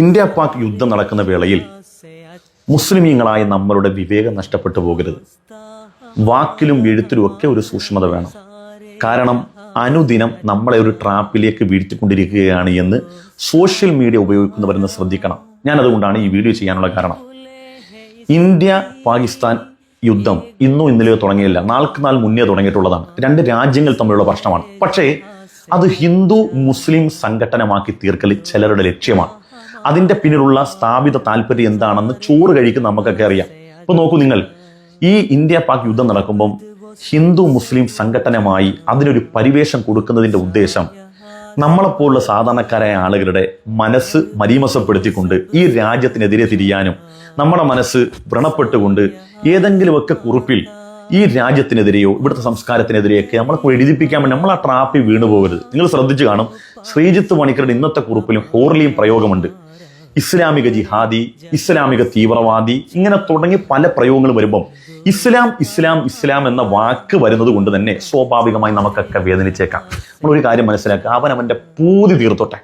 India Pak യുദ്ധം നടക്കുന്ന വേളയിൽ മുസ്ലിമീങ്ങളായ നമ്മളുടെ വിവേകം നഷ്ടപ്പെട്ടു പോകരുത്. വാക്കിലും എഴുത്തിലും ഒക്കെ ഒരു സൂക്ഷ്മത വേണം. കാരണം അനുദിനം നമ്മളെ ഒരു ട്രാപ്പിലേക്ക് വീഴ്ത്തിക്കൊണ്ടിരിക്കുകയാണ് എന്ന് സോഷ്യൽ മീഡിയ ഉപയോഗിക്കുന്നവരെന്ന് ശ്രദ്ധിക്കണം. ഞാൻ അതുകൊണ്ടാണ് ഈ വീഡിയോ ചെയ്യാനുള്ള കാരണം. ഇന്ത്യ പാകിസ്ഥാൻ യുദ്ധം ഇന്നും ഇന്നലെയോ തുടങ്ങിയില്ല. നാൾക്ക് നാൾ മുന്നേ തുടങ്ങിയിട്ടുള്ളതാണ്. രണ്ട് രാജ്യങ്ങൾ തമ്മിലുള്ള പ്രശ്നമാണ്. പക്ഷേ അത് ഹിന്ദു മുസ്ലിം സംഘടനമാക്കി തീർക്കൽ ചിലരുടെ ലക്ഷ്യമാണ്. അതിന്റെ പിന്നിലുള്ള സ്ഥാപിത താല്പര്യം എന്താണെന്ന് ചോറ് കഴിക്കുന്ന നമുക്കൊക്കെ അറിയാം. ഇപ്പൊ നോക്കൂ നിങ്ങൾ ഈ ഇന്ത്യ പാക് യുദ്ധം നടക്കുമ്പം ഹിന്ദു മുസ്ലിം സംഘടനമായി അതിനൊരു പരിവേഷം കൊടുക്കുന്നതിന്റെ ഉദ്ദേശം നമ്മളെപ്പോലുള്ള സാധാരണക്കാരായ ആളുകളുടെ മനസ്സ് മരീമസപ്പെടുത്തിക്കൊണ്ട് ഈ രാജ്യത്തിനെതിരെ തിരിയാനും നമ്മുടെ മനസ്സ് വ്രണപ്പെട്ടുകൊണ്ട് ഏതെങ്കിലുമൊക്കെ കുറിപ്പിൽ ഈ രാജ്യത്തിനെതിരെയോ ഇവിടുത്തെ സംസ്കാരത്തിനെതിരെയൊക്കെ നമ്മളെ എഴുതിപ്പിക്കാൻ വേണ്ടി നമ്മൾ ആ ട്രാപ്പിൽ വീണു പോകരുത് നിങ്ങൾ ശ്രദ്ധിച്ചു കാണും ശ്രീജിത്ത് മണിക്കരുടെ ഇന്നത്തെ കുറിപ്പിലും ഹോർലിയും പ്രയോഗമുണ്ട്. ഇസ്ലാമിക ജിഹാദി ഇസ്ലാമിക തീവ്രവാദി ഇങ്ങനെ തുടങ്ങി പല പ്രയോഗങ്ങൾ വരുമ്പം ഇസ്ലാം ഇസ്ലാം ഇസ്ലാം എന്ന വാക്ക് വരുന്നത് കൊണ്ട് തന്നെ സ്വാഭാവികമായി നമുക്കൊക്കെ വേദനിച്ചേക്കാം. നമ്മളൊരു കാര്യം മനസ്സിലാക്കുക. അവൻ അവന്റെ പൂതി തീർത്തോട്ടെ.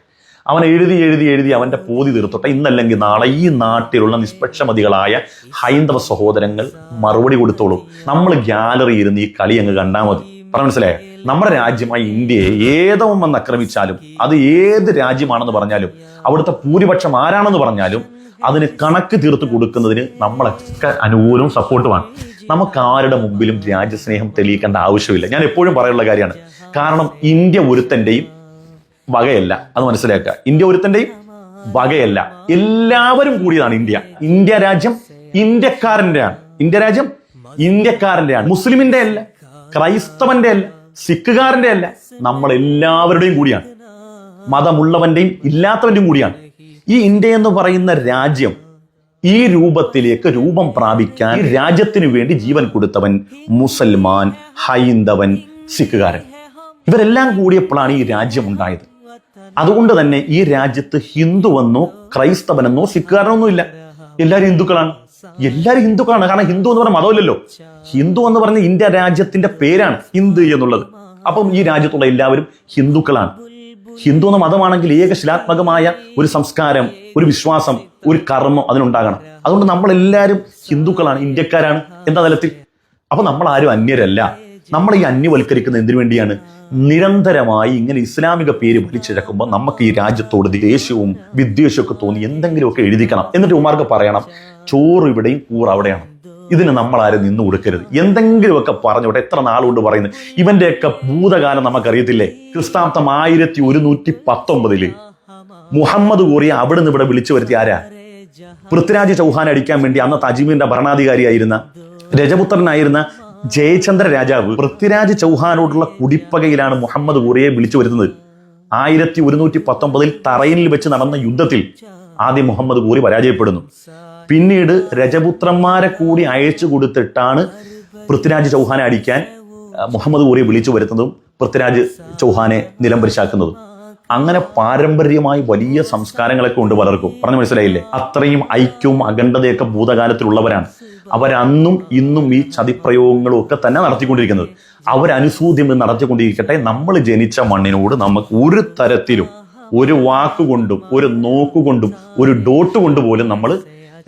അവൻ എഴുതി എഴുതി എഴുതി അവന്റെ പൂതി തീർത്തോട്ടെ. ഇന്നല്ലെങ്കിൽ നാളെ ഈ നാട്ടിലുള്ള നിഷ്പക്ഷമതികളായ ഹൈന്ദവ സഹോദരങ്ങൾ മറുപടി കൊടുത്തോളൂ. നമ്മൾ ഗ്യാലറി ഇരുന്ന് ഈ കളി അങ്ങ് കണ്ടാൽ മതി. പറഞ്ഞ മനസ്സിലായോ? നമ്മുടെ രാജ്യമായ ഇന്ത്യയെ ഏതവും വന്ന് ആക്രമിച്ചാലും അത് ഏത് രാജ്യമാണെന്ന് പറഞ്ഞാലും അവിടുത്തെ ഭൂരിപക്ഷം ആരാണെന്ന് പറഞ്ഞാലും അതിന് കണക്ക് തീർത്ത് കൊടുക്കുന്നതിന് നമ്മളൊക്കെ അനുകൂലവും സപ്പോർട്ടുമാണ്. നമുക്ക് ആരുടെ മുമ്പിലും രാജ്യസ്നേഹം തെളിയിക്കേണ്ട ആവശ്യമില്ല. ഞാൻ എപ്പോഴും പറയാനുള്ള കാര്യമാണ്. കാരണം ഇന്ത്യ ഒരുത്തന്റെയും വകയല്ല. അത് മനസ്സിലാക്കുക. ഇന്ത്യ ഒരുത്തന്റെയും വകയല്ല. എല്ലാവരും കൂടിയതാണ് ഇന്ത്യ. ഇന്ത്യ രാജ്യം ഇന്ത്യക്കാരന്റെയാണ് ഇന്ത്യ രാജ്യം ഇന്ത്യക്കാരന്റെയാണ് മുസ്ലിമിന്റെ അല്ല ക്രൈസ്തവന്റെ അല്ല സിഖുകാരന്റെ അല്ല നമ്മൾ എല്ലാവരുടെയും കൂടിയാണ്. മതമുള്ളവന്റെയും ഇല്ലാത്തവന്റെയും കൂടിയാണ്. ഈ ഇന്ത്യ എന്ന് പറയുന്ന രാജ്യം ഈ രൂപത്തിലേക്ക് രൂപം പ്രാപിക്കാൻ രാജ്യത്തിനു വേണ്ടി ജീവൻ കൊടുത്തവൻ മുസൽമാൻ ഹൈന്ദവൻ സിഖുകാരൻ. ഇവരെല്ലാം കൂടിയപ്പോഴാണ് ഈ രാജ്യം ഉണ്ടായത്. അതുകൊണ്ട് തന്നെ ഈ രാജ്യത്ത് ഹിന്ദുവെന്നോ ക്രൈസ്തവനെന്നോ സിഖുകാരനൊന്നും ഇല്ല എല്ലാവരും ഹിന്ദുക്കളാണ്. എല്ലാവരും ഹിന്ദുക്കളാണ്. കാരണം ഹിന്ദു എന്ന് പറഞ്ഞ മതമില്ലല്ലോ. ഹിന്ദു എന്ന് പറഞ്ഞ ഇന്ത്യ രാജ്യത്തിന്റെ പേരാണ് ഹിന്ദു എന്നുള്ളത്. അപ്പം ഈ രാജ്യത്തുള്ള എല്ലാവരും ഹിന്ദുക്കളാണ്. ഹിന്ദു എന്ന മതമാണെങ്കിൽ ഏകശിലാത്മകമായ ഒരു സംസ്കാരം ഒരു വിശ്വാസം ഒരു കർമ്മം അതിനുണ്ടാകണം. അതുകൊണ്ട് നമ്മൾ എല്ലാവരും ഹിന്ദുക്കളാണ് ഇന്ത്യക്കാരാണ് എന്ന തലത്തിൽ. അപ്പൊ നമ്മൾ ആരും അന്യരല്ല. നമ്മൾ ഈ അന്യവൽക്കരിക്കുന്ന എന്തിനു വേണ്ടിയാണ്? നിരന്തരമായി ഇങ്ങനെ ഇസ്ലാമിക പേര് വലിച്ചിഴക്കുമ്പോൾ നമുക്ക് ഈ രാജ്യത്തോട് ദേഷ്യവും വിദ്വേഷവും ഒക്കെ തോന്നി എന്തെങ്കിലുമൊക്കെ എഴുതിക്കണം. എന്നിട്ട് ഉമാർക്ക് പറയണം ചോറ് ഇവിടെയും കൂറ് അവിടെയാണ്. ഇതിന് നമ്മൾ ആരും നിന്ന് കൊടുക്കരുത്. എന്തെങ്കിലുമൊക്കെ പറഞ്ഞോട്ടെ എത്ര നാളുകൊണ്ട് പറയുന്നത് ഇവന്റെയൊക്കെ ഭൂതകാലം നമുക്കറിയത്തില്ലേ? ക്രിസ്താബ്ദം ആയിരത്തി ഒരുന്നൂറ്റി പത്തൊമ്പതിൽ മുഹമ്മദ് കോറിയ അവിടുന്ന് ഇവിടെ വിളിച്ചു വരുത്തി ആരാ? പൃഥ്വിരാജ് ചൗഹാൻ അടിക്കാൻ വേണ്ടി അന്നത്തെ അജ്മീറിന്റെ ഭരണാധികാരിയായിരുന്ന രജപുത്രനായിരുന്ന ജയചന്ദ്ര രാജാവ് പൃഥ്വിരാജ് ചൗഹാനോടുള്ള കുടിപ്പകയിലാണ് മുഹമ്മദ് ഗുറിയെ വിളിച്ചു വരുന്നത്. ആയിരത്തി ഒരുന്നൂറ്റി പത്തൊമ്പതിൽ തറയിനിൽ വെച്ച് നടന്ന യുദ്ധത്തിൽ ആദ്യം മുഹമ്മദ് ഗൂറി പരാജയപ്പെടുന്നു. പിന്നീട് രജപുത്രന്മാരെ കൂടി അയച്ചു കൊടുത്തിട്ടാണ് പൃഥ്വിരാജ് ചൗഹാനെ അടിക്കാൻ മുഹമ്മദ് ഗൂറിയെ വിളിച്ചു വരുന്നതും പൃഥ്വിരാജ് ചൗഹാനെ നിലംപരിശാക്കുന്നതും അങ്ങനെ പാരമ്പര്യമായി വലിയ സംസ്കാരങ്ങളൊക്കെ ഉണ്ട് പലർക്കും. പറഞ്ഞു മനസ്സിലായില്ലേ? അത്രയും ഐക്യവും അഖണ്ഡതയൊക്കെ ഭൂതകാലത്തിലുള്ളവരാണ്. അവരന്നും ഇന്നും ഈ ചതിപ്രയോഗങ്ങളും ഒക്കെ തന്നെ നടത്തിക്കൊണ്ടിരിക്കുന്നത്. അവരനുസൂദ്യം നടത്തിക്കൊണ്ടിരിക്കട്ടെ. നമ്മൾ ജനിച്ച മണ്ണിനോട് നമുക്ക് ഒരു തരത്തിലും ഒരു വാക്കുകൊണ്ടും ഒരു നോക്കുകൊണ്ടും ഒരു ഡോട്ട് കൊണ്ട് പോലും നമ്മൾ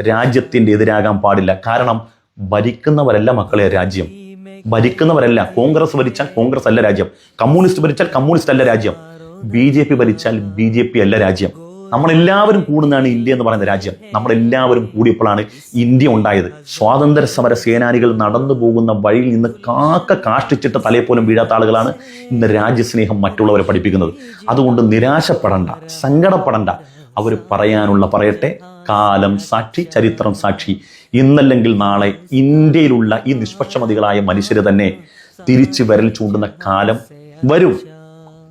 രാജ്യത്തിന്റെ എതിരാകാൻ പാടില്ല. കാരണം ഭരിക്കുന്നവരല്ല മക്കളെ രാജ്യം. ഭരിക്കുന്നവരല്ല. കോൺഗ്രസ് ഭരിച്ചാൽ കോൺഗ്രസ് അല്ല രാജ്യം. കമ്മ്യൂണിസ്റ്റ് ഭരിച്ചാൽ കമ്മ്യൂണിസ്റ്റ് അല്ല രാജ്യം. ബി ജെ പി ഭരിച്ചാൽ ബി ജെ പി അല്ല രാജ്യം. നമ്മളെല്ലാവരും കൂടുന്നതാണ് ഇന്ത്യ എന്ന് പറയുന്ന രാജ്യം. നമ്മളെല്ലാവരും കൂടിയപ്പോഴാണ് ഇന്ത്യ ഉണ്ടായത്. സ്വാതന്ത്ര്യ സമര സേനാനികൾ നടന്നു പോകുന്ന വഴിയിൽ നിന്ന് കാക്ക കാഷ്ടിച്ചിട്ട് തലയെ പോലും വീഴാത്ത ആളുകളാണ് ഇന്ന് രാജ്യസ്നേഹം മറ്റുള്ളവരെ പഠിപ്പിക്കുന്നത്. അതുകൊണ്ട് നിരാശപ്പെടണ്ട സങ്കടപ്പെടണ്ട. അവർ പറയാനുള്ള പറയട്ടെ. കാലം സാക്ഷി ചരിത്രം സാക്ഷി. ഇന്നല്ലെങ്കിൽ നാളെ ഇന്ത്യയിലുള്ള ഈ നിഷ്പക്ഷമതികളായ മനുഷ്യരെ തന്നെ തിരിച്ചു വരൽ ചൂണ്ടുന്ന കാലം വരും.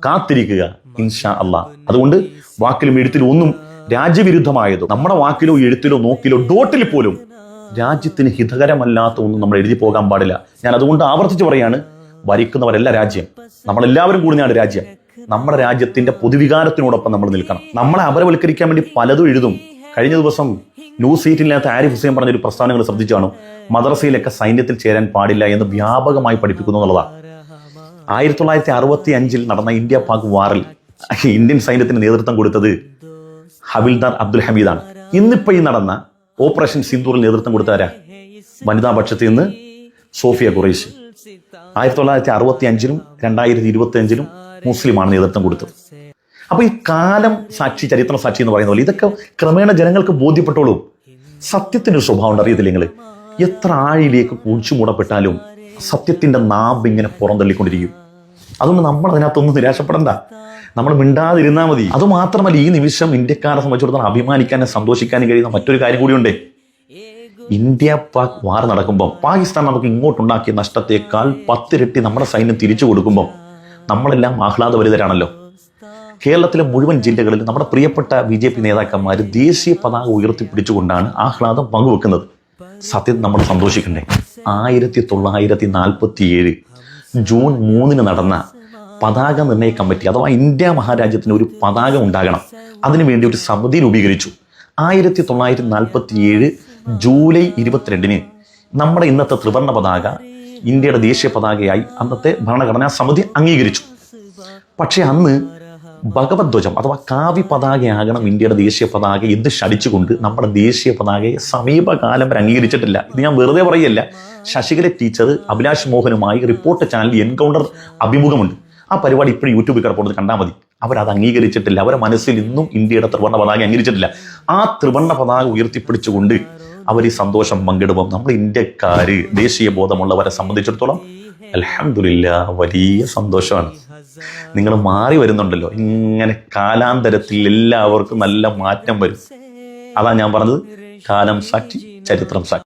കാത്തിരിക്കുക. ഇൻഷാ അള്ളാ. അതുകൊണ്ട് വാക്കിലും എഴുത്തിലും ഒന്നും രാജ്യവിരുദ്ധമായതോ നമ്മുടെ വാക്കിലോ എഴുത്തിലോ നോക്കിലോ ഡോട്ടിൽ പോലും രാജ്യത്തിന് ഹിതകരമല്ലാത്ത ഒന്നും നമ്മൾ എഴുതി പോകാൻ പാടില്ല. ഞാൻ അതുകൊണ്ട് ആവർത്തിച്ച് പറയാണ് ഭരിക്കുന്നവരല്ല രാജ്യം. നമ്മളെല്ലാവരും കൂടുന്നതാണ് രാജ്യം. നമ്മുടെ രാജ്യത്തിന്റെ പൊതുവികാരത്തിനോടൊപ്പം നമ്മൾ നിൽക്കണം. നമ്മളെ അപരവൽക്കരിക്കാൻ വേണ്ടി പലതും എഴുതും. കഴിഞ്ഞ ദിവസം ന്യൂസ് സീറ്റിനകത്ത് ആരിഫ് ഹുസൈൻ പറഞ്ഞൊരു പ്രസ്താവനകൾ ശ്രദ്ധിച്ചാണ് മദ്രസയിലൊക്കെ സൈന്യത്തിൽ ചേരാൻ പാടില്ല എന്ന് വ്യാപകമായി പഠിപ്പിക്കുന്നു എന്നുള്ളതാണ് ആയിരത്തി തൊള്ളായിരത്തി അറുപത്തി അഞ്ചിൽ നടന്ന ഇന്ത്യ പാക് വാറിൽ ഇന്ത്യൻ സൈന്യത്തിന് നേതൃത്വം കൊടുത്തത് ഹവിൽദാർ അബ്ദുൽ ഹമീദാണ്. ഇന്നിപ്പോ ഈ നടന്ന ഓപ്പറേഷൻ സിന്ദൂറിൽ നേതൃത്വം കൊടുത്തവരാ വനിതാ പക്ഷത്തിൽ നിന്ന് സോഫിയ ഖുറൈഷി ആയിരത്തി തൊള്ളായിരത്തി അറുപത്തി അഞ്ചിലും രണ്ടായിരത്തി ഇരുപത്തി അഞ്ചിലും മുസ്ലിമാണ് നേതൃത്വം കൊടുത്തത്. അപ്പൊ ഈ കാലം സാക്ഷി ചരിത്ര സാക്ഷി എന്ന് പറയുന്ന പോലെ ഇതൊക്കെ ക്രമേണ ജനങ്ങൾക്ക് ബോധ്യപ്പെട്ടോളൂ. സത്യത്തിന്റെ സ്വഭാവം ഉണ്ട് അറിയത്തില്ല നിങ്ങൾ എത്ര ആഴിയിലേക്ക് കുഴിച്ചു മൂടപ്പെട്ടാലും സത്യത്തിന്റെ നാബ് ഇങ്ങനെ പുറന്തള്ളിക്കൊണ്ടിരിക്കും. അതുകൊണ്ട് നമ്മൾ അതിനകത്തൊന്നും നിരാശപ്പെടണ്ട. നമ്മൾ മിണ്ടാതിരുന്നാൽ മതി. അതുമാത്രമല്ല ഈ നിമിഷം ഇന്ത്യക്കാരെ സംബന്ധിച്ചിടത്തോളം അഭിമാനിക്കാനും സന്തോഷിക്കാനും കഴിയുന്ന മറ്റൊരു കാര്യം കൂടിയുണ്ട്. ഇന്ത്യ പാക് വാർ നടക്കുമ്പോൾ പാകിസ്ഥാൻ നമുക്ക് ഇങ്ങോട്ടുണ്ടാക്കിയ നഷ്ടത്തേക്കാൾ പത്തിരട്ടി നമ്മുടെ സൈന്യം തിരിച്ചു കൊടുക്കുമ്പോൾ നമ്മളെല്ലാം ആഹ്ലാദഭരിതരാണല്ലോ. കേരളത്തിലെ മുഴുവൻ ജില്ലകളിൽ നമ്മുടെ പ്രിയപ്പെട്ട ബി ജെ പി നേതാക്കന്മാർ ദേശീയ പതാക ഉയർത്തിപ്പിടിച്ചുകൊണ്ടാണ് ആഹ്ലാദം പങ്കുവെക്കുന്നത്. സത്യം നമ്മൾ സന്തോഷിക്കണ്ടേ? ആയിരത്തി തൊള്ളായിരത്തി നാൽപ്പത്തി ഏഴ് ജൂൺ മൂന്നിന് നടന്ന പതാക നിർണയ കമ്മിറ്റി അഥവാ ഇന്ത്യ മഹാരാജ്യത്തിന് ഒരു പതാക ഉണ്ടാകണം. അതിനുവേണ്ടി ഒരു സമിതി രൂപീകരിച്ചു. ആയിരത്തി തൊള്ളായിരത്തി നാൽപ്പത്തി ഏഴ് ജൂലൈ ഇരുപത്തിരണ്ടിന് നമ്മുടെ ഇന്നത്തെ ത്രിവർണ പതാക ഇന്ത്യയുടെ ദേശീയ പതാകയായി അന്നത്തെ ഭരണഘടനാ സമിതി അംഗീകരിച്ചു. പക്ഷേ അന്ന് ഭഗവത് ധ്വജം അഥവാ കാവ്യ പതാകയാകണം ഇന്ത്യയുടെ ദേശീയ പതാക എന്ത് ശടിച്ചുകൊണ്ട് നമ്മുടെ ദേശീയ പതാകയെ സമീപകാലം വരെ അംഗീകരിച്ചിട്ടില്ല. ഇത് ഞാൻ വെറുതെ പറയല്ല ശശികല ടീച്ചർ അഭിലാഷ് മോഹനുമായി റിപ്പോർട്ട് ചാനൽ എൻകൗണ്ടർ അഭിമുഖമുണ്ട്. ആ പരിപാടി ഇപ്പോഴും യൂട്യൂബിൽ കിടപ്പുണ്ട് കണ്ടാൽ മതി. അവരത് അംഗീകരിച്ചിട്ടില്ല. അവരുടെ മനസ്സിൽ ഇന്നും ഇന്ത്യയുടെ ത്രിവർണ പതാക അംഗീകരിച്ചിട്ടില്ല. ആ ത്രിവർണ പതാക ഉയർത്തിപ്പിടിച്ചുകൊണ്ട് അവർ ഈ സന്തോഷം പങ്കിടുമ്പോൾ നമ്മൾ ഇന്ത്യക്കാർ ദേശീയ ബോധമുള്ളവരെ സംബന്ധിച്ചിടത്തോളം അലഹമില്ല വലിയ സന്തോഷമാണ്. നിങ്ങൾ മാറി വരുന്നുണ്ടല്ലോ. ഇങ്ങനെ കാലാന്തരത്തിൽ എല്ലാവർക്കും നല്ല മാറ്റം വരും. അതാ ഞാൻ പറഞ്ഞത്. കാലം സാക്ഷി ചരിത്രം സാക്ഷി.